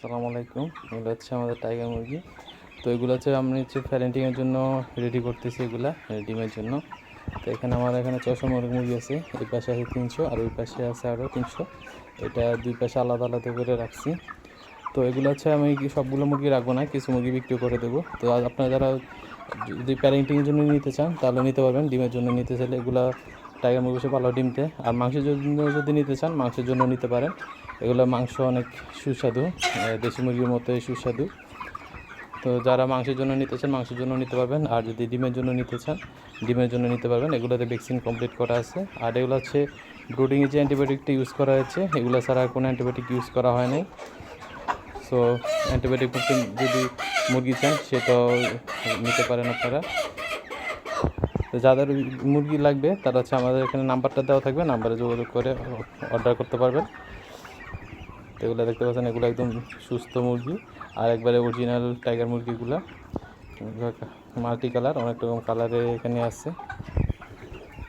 সালাম আলাইকুম। এগুলো হচ্ছে আমাদের টাইগার মুরগি। তো এগুলো হচ্ছে আমি হচ্ছে প্যারেন্টিংয়ের জন্য রেডি করতেছি এগুলা ডিমের জন্য। তো এখানে আমার এখানে ছশো মুরগি মুরগি আছে। এই পাশে আছে তিনশো, আর ওই পাশে আছে আরও তিনশো। এটা দুই পাশে আলাদা আলাদা করে রাখছি। তো এগুলো হচ্ছে আমি সবগুলো মুরগি রাখব না, কিছু মুরগি বিক্রি করে দেবো। তো আপনারা যারা যদি প্যারেন্টিংয়ের জন্য নিতে চান, তাহলে নিতে পারবেন। ডিমের জন্য নিতে চাইলে এগুলো টাইগার মুরগি সে ভালো ডিমতে। আর মাংসের জন্য যদি নিতে চান, মাংসের জন্য নিতে পারেন। এগুলো মাংস অনেক সুস্বাদু দেশি মুরগির মতোই সুস্বাদু। তো যারা মাংসের জন্য নিতে চান, মাংসের জন্য নিতে পারবেন। আর যদি ডিমের জন্য নিতে চান, ডিমের জন্য নিতে পারবেন। এগুলোতে ভ্যাকসিন কমপ্লিট করা আছে। আর এগুলো হচ্ছে ব্রুডিংয়ে যে অ্যান্টিবায়োটিকটা ইউজ করা হয়েছে, এগুলো ছাড়া কোনো অ্যান্টিবায়োটিক ইউজ করা হয় নাই। সো, অ্যান্টিবায়োটিক যদি মুরগি চান সেটাও নিতে পারেন আপনারা। তো যাদের মুরগি লাগবে, তারা হচ্ছে আমাদের এখানে নাম্বারটা দেওয়া থাকবে, নাম্বারে যোগাযোগ করে অর্ডার করতে পারবেন। তো এগুলো দেখতে পাচ্ছেন, এগুলো একদম সুস্থ মুরগি। আর একবারে অরিজিনাল টাইগার মুরগিগুলো মাল্টি কালার অনেক রকম কালারে এখানে আছে।